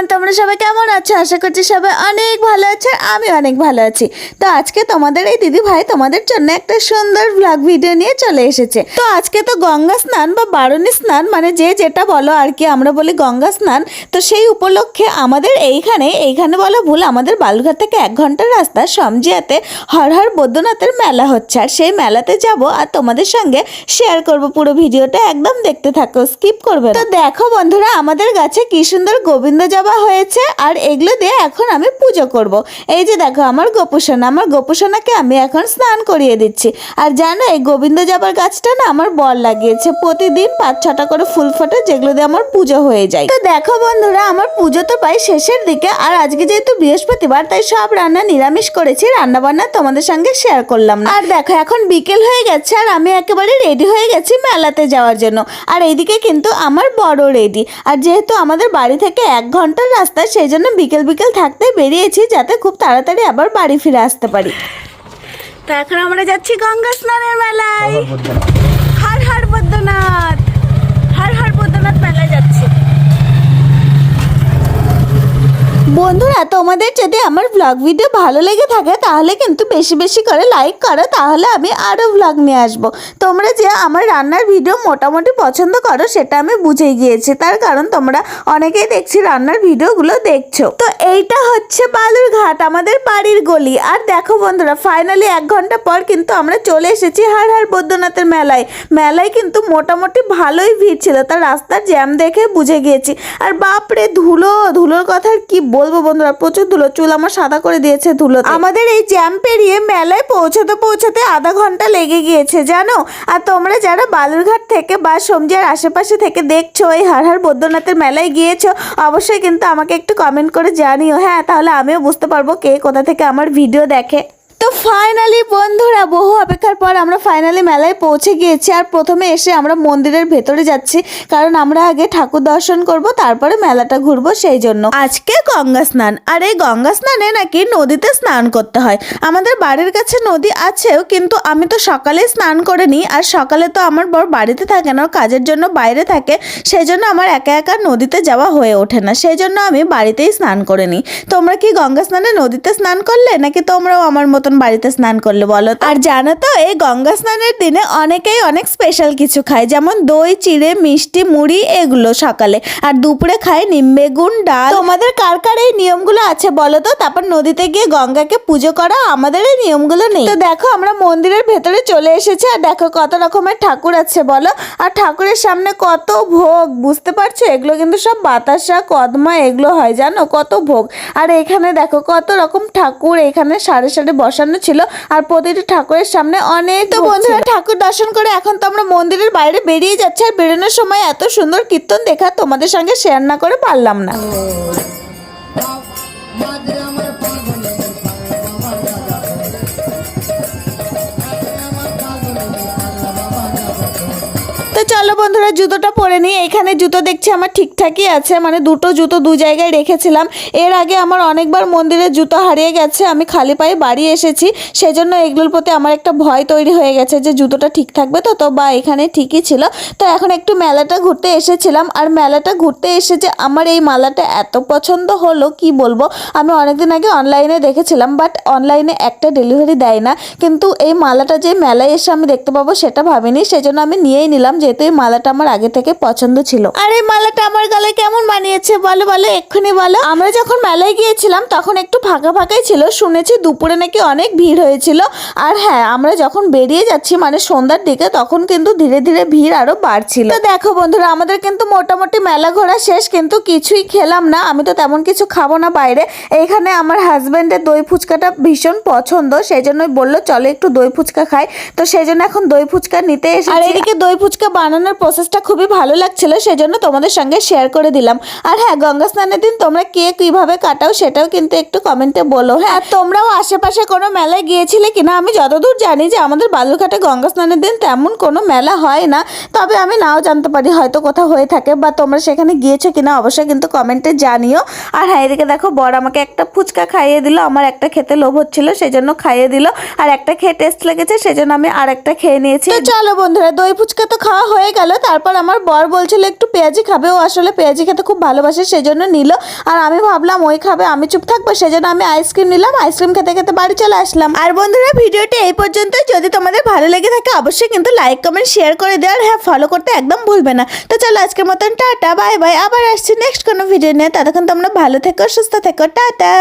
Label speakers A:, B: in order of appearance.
A: Everyone তোমরা সবাই কেমন আছো? আশা করছি সবাই অনেক ভালো আছে আমি অনেক ভালো আছি। তো আজকে তোমাদের এই দিদি ভাই তোমাদের জন্য একটা সুন্দর ব্লগ ভিডিও নিয়ে চলে এসেছে। তো আজকে তো গঙ্গা স্নান বা বারণী স্নান মানে যে যেটা বলো আর কি, আমরা বলি গঙ্গা স্নান, তো সেই উপলক্ষে আমাদের এইখানে এইখানে বলো ভুল, আমাদের বালুঘাট থেকে এক ঘণ্টার রাস্তা সমজিয়াতে হর হর বৈদ্যনাথের মেলা হচ্ছে। আর সেই মেলাতে যাব আর তোমাদের সঙ্গে শেয়ার করব পুরো ভিডিওটা একদম দেখতে থাকো স্কিপ করবে তো দেখো বন্ধুরা, আমাদের গাছে কি সুন্দর গোবিন্দ জবা হয়েছে আর এগুলো দিয়ে এখন আমি পুজো করব। এই যে দেখো আমার গোপুসোনা, আমার গোপুসোনাকে আমি এখন স্নান করিয়ে দিচ্ছি। আর জানো এই গোবিন্দ জবার গাছটা না আমার বল লাগিয়েছে। প্রতিদিন পাঁচ ছটা করে ফুল ফোটে যেগুলো দিয়ে আমার পুজো হয়ে যায়। তো দেখো বন্ধুরা, আমার পুজো তো প্রায় শেষের দিকে আর আজকে যেহেতু বৃহস্পতিবার, তাই সব রান্না নিরামিষ করেছি। রান্না বান্না তোমাদের সঙ্গে শেয়ার করলাম না। আর দেখো এখন বিকেল হয়ে গেছে আর আমি একেবারে রেডি হয়ে গেছি মেলাতে যাওয়ার জন্য। আর এইদিকে কিন্তু আমার বড় রেডি আর যেহেতু আমাদের বাড়ি থেকে এক ঘণ্টার রাস্তা সেই জন্য বিকেল বিকেল থাকতে বেরিয়েছি যাতে খুব তাড়াতাড়ি আবার বাড়ি ফিরে আসতে পারি। তো এখন আমরা যাচ্ছি গঙ্গা স্নানের মেলায়। হর হর বদ্রনাথ হর হর বদ্রনাথ মেলায় যাচ্ছি। বন্ধুরা, তোমাদের যদি আমার ব্লগ ভিডিও ভালো লেগে থাকে, তাহলে কিন্তু বেশি বেশি করে লাইক করো, তাহলে আমি আরও ব্লগ নিয়ে আসব। তোমরা যে আমার রান্নার ভিডিও মোটামুটি পছন্দ করো, সেটা আমি বুঝে গিয়েছি। তার কারণ তোমরা অনেকেই দেখছি রান্নার ভিডিওগুলো দেখছ। তো এইটা হচ্ছে বালুরঘাট আমাদের বাড়ির গলি। আর দেখো বন্ধুরা ফাইনালি এক ঘণ্টা পর কিন্তু আমরা চলে এসেছি হার হার বৈদ্যনাথের মেলায়। মেলায় কিন্তু মোটামুটি ভালোই ভিড় ছিল তার রাস্তার জ্যাম দেখে বুঝে গিয়েছি। আর বাপরে, ধুলো, ধুলোর কথা কি বলব বন্ধুরা, প্রচুর ধুলো, চুল আমার সাদা করে দিয়েছে ধুলো আমাদের এই জ্যাম পেরিয়ে মেলায় পৌঁছতে পৌঁছতে আধা ঘণ্টা লেগে গিয়েছে, জানো? আর তোমরা যারা বালুরঘাট থেকে বা সমজিয়ার আশেপাশে থেকে দেখছ, এই হার হার বৈদ্যনাথের মেলায় গিয়েছো, অবশ্যই কিন্তু আমাকে একটু কমেন্ট করে জানিও। হ্যাঁ তাহলে আমিও বুঝতে পারব কে কোথা থেকে আমার ভিডিও দেখে। তো ফাইনালি বন্ধুরা, বহু অপেক্ষার পর আমরা ফাইনালি মেলায় পৌঁছে গিয়েছি আর প্রথমে এসে আমরা মন্দিরের ভেতরে যাচ্ছি। কারণ আমরা আগে ঠাকুর দর্শন করব, তারপরে মেলাটা ঘুরবো সেই জন্য। আজকে গঙ্গা স্নান, আর এই গঙ্গা স্নানে নাকি নদীতে স্নান করতে হয়। আমাদের বাড়ির কাছে নদী আছেও, কিন্তু আমি তো সকালে স্নান করে নিই, আর সকালে তো আমার বর বাড়িতে থাকে না কাজের জন্য বাইরে থাকে, সেই জন্য আমার একা একা নদীতে যাওয়া হয়ে ওঠে না। সেই জন্য আমি বাড়িতেই স্নান করে নিই। তোমরা কি গঙ্গা স্নানে নদীতে স্নান করলে, নাকি তোমরাও আমার মতন বাড়িতে স্নান করলে বলো আর জানো তো, এই গঙ্গা স্নানের দিনে অনেকেই অনেক স্পেশাল কিছু খায়, যেমন দই, চিড়ে, মিষ্টি, মুড়ি, এগুলো সকালে। আর দুপুরে খায় নিমবেগুন ডাল। তোমাদের কার কার এই নিয়মগুলো আছে বলো তো? তারপর নদীতে গিয়ে গঙ্গাকে পুজো করা, আমাদের এই নিয়মগুলো নেই। তো দেখো, আমরা মন্দিরের ভেতরে চলে এসেছি, আর দেখো কত রকমের ঠাকুর আছে বলো? আর ঠাকুরের সামনে কত ভোগ, বুঝতে পারছ? এগুলো কিন্তু সব বাতাসা, কদমা, এগুলো হয়, জানো? কত ভোগ। আর এখানে দেখো, কত রকম ঠাকুর এখানে সাড়ে সাড়ে বসানো ছিল আর প্রতিটি ঠাকুরের সামনে অনেক তো বন্ধুরা ঠাকুর দর্শন করে এখন তো আমরা মন্দিরের বাইরে বেরিয়ে যাচ্ছি আর বেরোনোর সময় এত সুন্দর কীর্তন দেখা তোমাদের সঙ্গে শেয়ার না করে পারলাম না। বন্ধুরা জুতোটা পরে নিই এখানে জুতো দেখছি আমার ঠিকঠাকই আছে। মানে দুটো জুতো দু জায়গায় রেখেছিলাম। এর আগে আমার অনেকবার মন্দিরে জুতো হারিয়ে গেছে। আমি খালি পায়ে বাড়ি এসেছি। সেজন্য এগুলোর প্রতি আমার একটা ভয় তৈরি হয়ে গেছে যে জুতোটা ঠিক থাকবে তো? তো বা এখানে ঠিকই ছিল। তো এখন একটু মেলাটা ঘুরতে এসেছিলাম। আর মেলাটা ঘুরতে এসে যে আমার এই মালাটা এত পছন্দ হলো, কি বলব? আমি অনেকদিন আগে অনলাইনে দেখেছিলাম, বাট অনলাইনে একটা ডেলিভারি দেয় না। কিন্তু এই মালাটা যে মেলায় এসে আমি দেখতে পাবো, সেটা ভাবিনি। সেজন্য আমি নিয়েই নিলাম। যেহেতু এই মালাটা আমার আগে থেকে পছন্দ ছিল। আর এই মালাটা আমার গালে কেমন মানিয়েছে বলো বলো এক্ষুনি বলো। আমরা যখন মেলায় গিয়েছিলাম তখন একটু ফাঁকা ফাঁকাই ছিল শুনেছি দুপুরে নাকি অনেক ভিড় হয়েছিল। আর হ্যাঁ আমরা যখন বেরিয়ে যাচ্ছি মানে সন্ধ্যার দিকে তখন কিন্তু ধীরে ধীরে ভিড় আরও বাড়ছিল। তো দেখো বন্ধুরা আমাদের কিন্তু মোটামুটি মেলা ঘোরা শেষ কিন্তু কিছুই খেলাম না। আমি তো তেমন কিছু খাব না বাইরে। এইখানে আমার হাজবেন্ডের দই ফুচকাটা ভীষণ পছন্দ সেই জন্যই বলল চলো একটু দই ফুচকা খাই। তো সেই জন্য এখন দই ফুচকা নিতে এসেছি। আর এদিকে দই ফুচকা বানানোর প্রসেসটা খুবই ভালো লাগছিল, সেজন্য তোমাদের সঙ্গে শেয়ার করে দিলাম। আর হ্যাঁ গঙ্গা স্নানের দিন তোমরা কে কীভাবে কাটাও সেটাও কিন্তু একটু কমেন্টে বলো হ্যাঁ? তোমরাও আশেপাশে কোনো মেলায় গিয়েছিলে কিনা? আমি যতদূর জানি যে আমাদের বালুরঘাটে গঙ্গা স্নানের দিন তেমন কোনো মেলা হয় না। তবে আমি নাও জানতে পারি হয়তো কোথাও হয়ে থাকে বা তোমরা সেখানে গিয়েছো কিনা, অবশ্যই কিন্তু কমেন্টে জানিও। আর হ্যাঁ এদিকে দেখো বড় আমাকে একটা ফুচকা খাইয়ে দিল, আমার একটা খেতে লোভ হচ্ছিল সেই জন্য খাইয়ে দিল। আর একটা খেয়ে টেস্ট লেগেছে, সেজন্য আমি আর একটা খেয়ে নিয়েছি। চলো বন্ধুরা, দই ফুচকা তো খাওয়া হয়ে গেল গেল তারপর আমার বর বলছিল, একটু পেঁয়াজি খাবে। ও আসলে পেঁয়াজি খেতে খুব ভালোবাসে, সেজন্য নিল। আর আমি ভাবলাম, ওই খাবে, আমি চুপ থাকব। সেজন্য আমি আইসক্রিম নিলাম, আইসক্রিম খেতে খেতে বাড়ি চলে আসলাম। আর বন্ধুরা, ভিডিওটি এই পর্যন্ত। যদি তোমাদের ভালো লেগে থাকে, অবশ্যই কিন্তু লাইক কমেন্ট শেয়ার করে দেওয়ার হ্যাঁ ফলো করতে একদম ভুলবে না। তো চলো, আজকের মতন টাটা বাই বাই আবার আসছি নেক্সট কোনো ভিডিও নিয়ে। ততক্ষণ তোমরা ভালো থেকো, সুস্থ থেকো। টাটা!